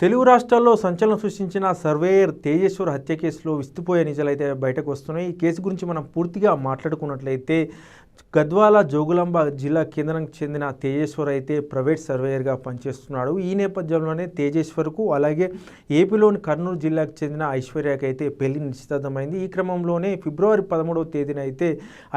తెలుగు రాష్ట్రాల్లో సంచలనం సృష్టించిన సర్వేయర్ తేజేశ్వర్ హత్య కేసులో విస్తుపోయే నిజాలైతే బయటకు వస్తున్నాయి. ఈ కేసు గురించి మనం పూర్తిగా మాట్లాడుకున్నట్లయితే గద్వాల జోగులాంబ జిల్లా కేంద్రానికి చెందిన తేజేశ్వర్ అయితే ప్రైవేట్ సర్వేయర్గా పనిచేస్తున్నాడు. ఈ నేపథ్యంలోనే తేజేశ్వర్కు అలాగే ఏపీలోని కర్నూలు జిల్లాకు చెందిన ఐశ్వర్యకి అయితే పెళ్ళి నిశ్చితార్థమైంది. ఈ క్రమంలోనే ఫిబ్రవరి పదమూడవ తేదీన అయితే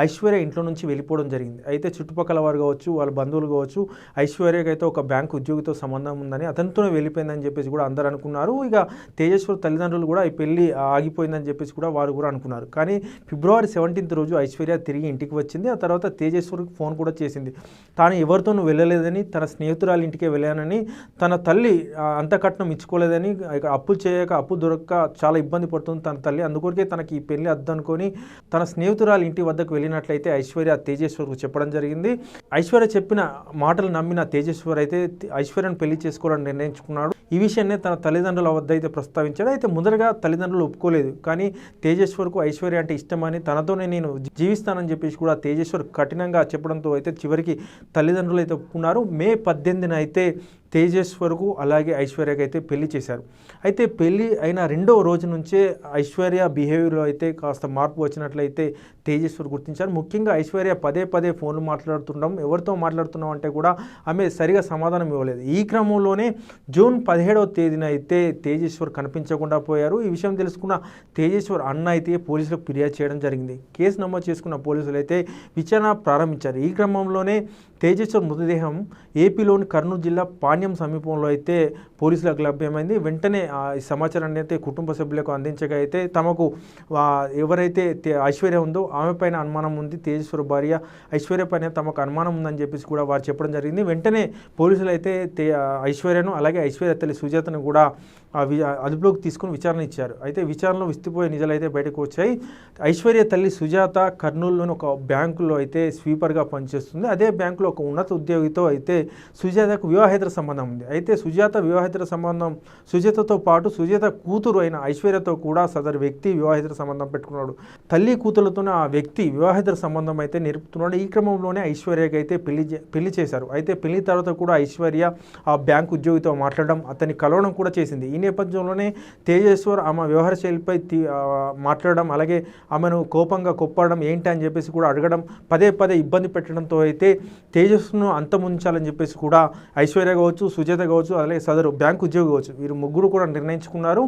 ఐశ్వర్య ఇంట్లో నుంచి వెళ్ళిపోవడం జరిగింది. అయితే చుట్టుపక్కల వారు కావచ్చు వాళ్ళ బంధువులు కావచ్చు ఐశ్వర్యకి అయితే ఒక బ్యాంక్ ఉద్యోగితో సంబంధం ఉందని అతనితోనే వెళ్ళిపోయిందని చెప్పేసి కూడా అందరూ అనుకున్నారు. ఇక తేజేశ్వర్ తల్లిదండ్రులు కూడా ఈ పెళ్ళి ఆగిపోయిందని చెప్పేసి కూడా వారు కూడా అనుకున్నారు. కానీ ఫిబ్రవరి సెవెంటీన్త్ రోజు ఐశ్వర్య తిరిగి ఇంటికి వచ్చింది. ఆ తర్వాత తేజేశ్వరికి ఫోన్ కూడా చేసింది. తాను ఎవరితోనూ వెళ్ళలేదని తన స్నేహితురాలి ఇంటికే వెళ్ళానని తన తల్లి అంత కట్నం ఇచ్చుకోలేదని అప్పు చేయక అప్పు దొరక్క చాలా ఇబ్బంది పడుతుంది తన తల్లి. అందుకొరకే తనకి ఈ పెళ్ళి అద్దనుకొని తన స్నేహితురాలి ఇంటి వద్దకు వెళ్ళినట్లయితే ఐశ్వర్య తేజేశ్వరికి చెప్పడం జరిగింది. ఐశ్వర్య చెప్పిన మాటలు నమ్మిన తేజేశ్వర్ అయితే ఐశ్వర్యను పెళ్ళి చేసుకోవాలని నిర్ణయించుకున్నాడు. ఈ విషయాన్ని తన తల్లిదండ్రుల వద్ద అయితే ప్రస్తావించాడు. అయితే ముందరగా తల్లిదండ్రులు ఒప్పుకోలేదు. కానీ తేజేశ్వర్కు ఐశ్వర్య అంటే ఇష్టమని తనతోనే నేను జీవిస్తానని చెప్పేసి కూడా తేజేశ్వర్ కఠినంగా చెప్పడంతో అయితే చివరికి తల్లిదండ్రులు అయితే ఒప్పుకున్నారు. మే పద్దెనిమిదిన అయితే తేజేశ్వర్కు అలాగే ఐశ్వర్యకి అయితే పెళ్ళి చేశారు. అయితే పెళ్ళి అయిన రెండవ రోజు నుంచే ఐశ్వర్య బిహేవియర్లో అయితే కాస్త మార్పు వచ్చినట్లయితే తేజేశ్వర్ గుర్తించారు. ముఖ్యంగా ఐశ్వర్య పదే పదే ఫోన్లు మాట్లాడుతుండడం ఎవరితో మాట్లాడుతున్నాం అంటే కూడా ఆమె సరిగా సమాధానం ఇవ్వలేదు. ఈ క్రమంలోనే జూన్ పదిహేడవ తేదీన అయితే తేజేశ్వర్ కనిపించకుండా పోయారు. ఈ విషయం తెలుసుకున్న తేజేశ్వర్ అన్న అయితే పోలీసులకు ఫిర్యాదు చేయడం జరిగింది. కేసు నమోదు చేసుకున్న పోలీసులు అయితే విచారణ ప్రారంభించారు. ఈ క్రమంలోనే తేజస్వ మృతదేహం ఏపీలోని కర్నూలు జిల్లా పాణ్యం సమీపంలో అయితే పోలీసులకు లభ్యమైంది వెంటనే ఆ ఈ సమాచారాన్ని అయితే కుటుంబ సభ్యులకు అందించగా అయితే తమకు ఎవరైతే ఐశ్వర్య ఉందో ఆమె పైన అనుమానం ఉంది. తేజేశ్వర భార్య ఐశ్వర్య పైన తమకు అనుమానం ఉందని చెప్పేసి కూడా వారు చెప్పడం జరిగింది. వెంటనే పోలీసులు అయితే ఐశ్వర్యను అలాగే ఐశ్వర్య తల్లి సుజాతను కూడా అదుపులోకి తీసుకుని విచారణ ఇచ్చారు. అయితే విచారణలో విస్తుపోయే నిజాలు అయితే బయటకు వచ్చాయి. ఐశ్వర్య తల్లి సుజాత కర్నూలులోని ఒక బ్యాంకులో అయితే స్వీపర్గా పనిచేస్తుంది. అదే బ్యాంకులో ఒక ఉన్నత ఉద్యోగితో అయితే సుజాతకు వివాహేతర సంబంధం ఉంది. అయితే సుజాత వివాహ వివాహేతర సంబంధం. సుజాతతో పాటు సుజాత కూతురు అయిన ఐశ్వర్యతో కూడా సదరు వ్యక్తి వివాహేతర సంబంధం పెట్టుకున్నాడు. తల్లి కూతురులతోనే ఆ వ్యక్తి వివాహేతర సంబంధం అయితే నేర్పుతున్నాడు ఈ క్రమంలోనే ఐశ్వర్యకి అయితే పెళ్ళి చే- పెళ్ళి చేశారు. అయితే పెళ్ళి తర్వాత కూడా ఐశ్వర్య ఆ బ్యాంక్ ఉద్యోగితో మాట్లాడడం అతన్ని కలవడం కూడా చేసింది. ఈ నేపథ్యంలోనే తేజేశ్వర్ ఆమె వ్యవహార శైలిపై మాట్లాడడం అలాగే ఆమెను కోపంగా కొప్పడం ఏంటి అని చెప్పేసి కూడా అడగడం పదే పదే ఇబ్బంది పెట్టడంతో అయితే తేజస్సును అంతముంచాలని చెప్పేసి కూడా ఐశ్వర్య కావచ్చు సుజాత కావచ్చు అలాగే సదరు బ్యాంకు ఉద్యోగి కావచ్చు. వీరు ముగ్గురు కూడా నిర్ణయించుకున్నారు.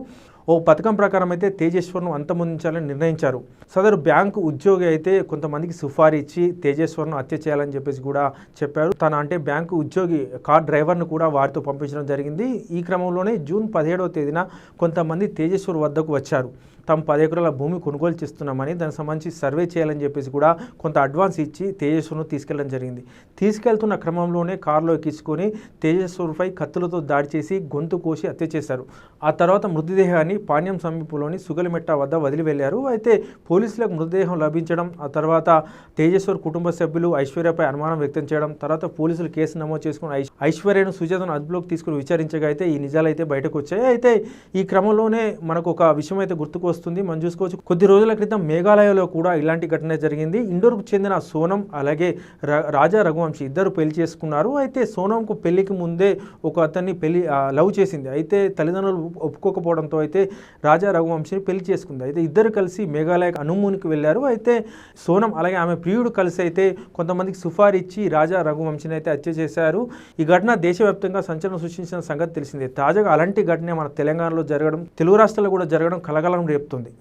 ఓ పథకం ప్రకారం అయితే తేజేశ్వర్ను అంతమొందించాలని నిర్ణయించారు. సదరు బ్యాంకు ఉద్యోగి అయితే కొంతమందికి సుఫారీ ఇచ్చి తేజేశ్వర్ను హత్య చేయాలని చెప్పేసి కూడా చెప్పారు. తన అంటే బ్యాంకు ఉద్యోగి కార్ డ్రైవర్ను కూడా వారితో పంపించడం జరిగింది. ఈ క్రమంలోనే జూన్ పదిహేడవ తేదీన కొంతమంది తేజేశ్వర్ వద్దకు వచ్చారు. తాము పది ఎకరాల భూమి కొనుగోలు చేస్తున్నామని దానికి సంబంధించి సర్వే చేయాలని చెప్పేసి కూడా కొంత అడ్వాన్స్ ఇచ్చి తేజస్వర్ను తీసుకెళ్ళడం జరిగింది. తీసుకెళ్తున్న క్రమంలోనే కారులో ఎక్కించుకొని తేజస్వర్పై కత్తులతో దాడి చేసి గొంతు కోసి హత్య చేశారు. ఆ తర్వాత మృతదేహాన్ని పాణ్యం సమీపంలోని సుగలిమెట్ట వద్ద వదిలి వెళ్ళారు అయితే పోలీసులకు మృతదేహం లభించడం ఆ తర్వాత తేజేశ్వర్ కుటుంబ సభ్యులు ఐశ్వర్యపై అనుమానం వ్యక్తం చేయడం తర్వాత పోలీసులు కేసు నమోదు చేసుకుని ఐశ్వర్యను సుజాతను అదుపులోకి తీసుకుని విచారించగా అయితే ఈ నిజాలు అయితే బయటకు వచ్చాయి అయితే ఈ క్రమంలోనే మనకు ఒక విషయం అయితే గుర్తుకు వస్తుంది మనం చూసుకోవచ్చు కొద్ది రోజుల క్రితం మేఘాలయలో కూడా ఇలాంటి ఘటన జరిగింది. ఇండోర్కు చెందిన సోనం అలాగే రాజా రఘువంశీ ఇద్దరు పెళ్ళి చేసుకున్నారు. అయితే సోనంకు పెళ్ళికి ముందే ఒక అతన్ని పెళ్ళి లవ్ చేసింది. అయితే తల్లిదండ్రులు ఒప్పుకోకపోవడంతో అయితే రాజా రఘువంశిని పెళ్ళి చేసుకుంది. అయితే ఇద్దరు కలిసి మేఘాలయ అనుమూనికి వెళ్ళారు. అయితే సోనం అలాగే ఆమె ప్రియుడు కలిసి అయితే కొంతమందికి సుఫారిచ్చి రాజా రఘువంశిని అయితే హత్య చేశారు. ఈ ఘటన దేశవ్యాప్తంగా సంచలనం సృష్టించిన సంగతి తెలిసిందే. తాజాగా అలాంటి ఘటన మన తెలంగాణలో జరగడం తెలుగు రాష్ట్రాల్లో కూడా జరగడం కలగలం రేపుతుంది.